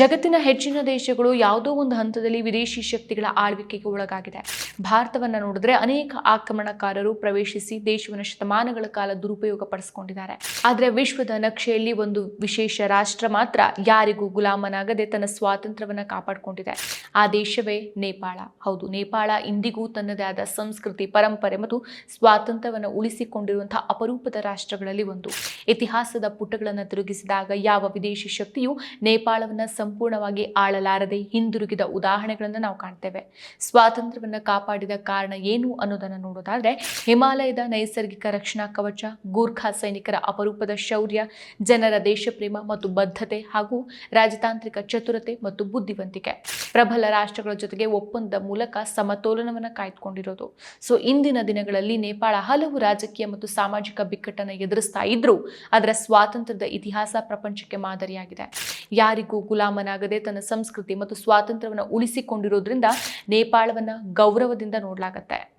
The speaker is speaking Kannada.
ಜಗತ್ತಿನ ಹೆಚ್ಚಿನ ದೇಶಗಳು ಯಾವುದೋ ಒಂದು ಹಂತದಲ್ಲಿ ವಿದೇಶಿ ಶಕ್ತಿಗಳ ಆಳ್ವಿಕೆಗೆ ಒಳಗಾಗಿದೆ. ಭಾರತವನ್ನು ನೋಡಿದ್ರೆ ಅನೇಕ ಆಕ್ರಮಣಕಾರರು ಪ್ರವೇಶಿಸಿ ದೇಶವನ್ನು ಶತಮಾನಗಳ ಕಾಲ ದುರುಪಯೋಗ ಪಡಿಸಿಕೊಂಡಿದ್ದಾರೆ ಆದರೆ ವಿಶ್ವದ ನಕ್ಷೆಯಲ್ಲಿ ಒಂದು ವಿಶೇಷ ರಾಷ್ಟ್ರ ಮಾತ್ರ ಯಾರಿಗೂ ಗುಲಾಮನಾಗದೆ ತನ್ನ ಸ್ವಾತಂತ್ರ್ಯವನ್ನು ಕಾಪಾಡಿಕೊಂಡಿದೆ. ಆ ದೇಶವೇ ನೇಪಾಳ. ಹೌದು, ನೇಪಾಳ ಇಂದಿಗೂ ತನ್ನದೇ ಆದ ಸಂಸ್ಕೃತಿ, ಪರಂಪರೆ ಮತ್ತು ಸ್ವಾತಂತ್ರ್ಯವನ್ನು ಉಳಿಸಿಕೊಂಡಿರುವಂತಹ ಅಪರೂಪದ ರಾಷ್ಟ್ರಗಳಲ್ಲಿ ಒಂದು. ಇತಿಹಾಸದ ಪುಟಗಳನ್ನು ತಿರುಗಿಸಿದಾಗ ಯಾವ ವಿದೇಶಿ ಶಕ್ತಿಯು ನೇಪಾಳವನ್ನು ಸಂಪೂರ್ಣವಾಗಿ ಆಳಲಾರದೆ ಹಿಂದಿರುಗಿದ ಉದಾಹರಣೆಗಳನ್ನು ನಾವು ಕಾಣ್ತೇವೆ. ಸ್ವಾತಂತ್ರ್ಯವನ್ನು ಕಾಪಾಡಿದ ಕಾರಣ ಏನು ಅನ್ನೋದನ್ನು ನೋಡೋದಾದರೆ, ಹಿಮಾಲಯದ ನೈಸರ್ಗಿಕ ರಕ್ಷಣಾ ಕವಚ, ಗೂರ್ಖಾ ಸೈನಿಕರ ಅಪರೂಪದ ಶೌರ್ಯ, ಜನರ ದೇಶಪ್ರೇಮ ಮತ್ತು ಬದ್ಧತೆ ಹಾಗೂ ರಾಜತಾಂತ್ರಿಕ ಚತುರತೆ ಮತ್ತು ಬುದ್ಧಿವಂತಿಕೆ. ಪ್ರಬಲ ರಾಷ್ಟ್ರಗಳ ಜೊತೆಗೆ ಒಪ್ಪಂದದ ಮೂಲಕ ಸಮತೋಲನವನ್ನು ಕಾಯ್ದುಕೊಂಡಿರೋದು. ಸೊ ಇಂದಿನ ದಿನಗಳಲ್ಲಿ ನೇಪಾಳ ಹಲವು ರಾಜಕೀಯ ಮತ್ತು ಸಾಮಾಜಿಕ ಬಿಕ್ಕಟ್ಟನ್ನು ಎದುರಿಸ್ತಾ ಇದ್ರೂ. ಅದರ ಸ್ವಾತಂತ್ರ್ಯದ ಇತಿಹಾಸ ಪ್ರಪಂಚಕ್ಕೆ ಮಾದರಿಯಾಗಿದೆ. ಯಾರಿಗೂ ಗುಲಾಮನಾಗದೆ ತನ್ನ ಸಂಸ್ಕೃತಿ ಮತ್ತು ಸ್ವಾತಂತ್ರ್ಯವನ್ನು ಉಳಿಸಿಕೊಂಡಿರೋದ್ರಿಂದ ನೇಪಾಳವನ್ನು ಗೌರವದಿಂದ ನೋಡಲಾಗತ್ತೆ.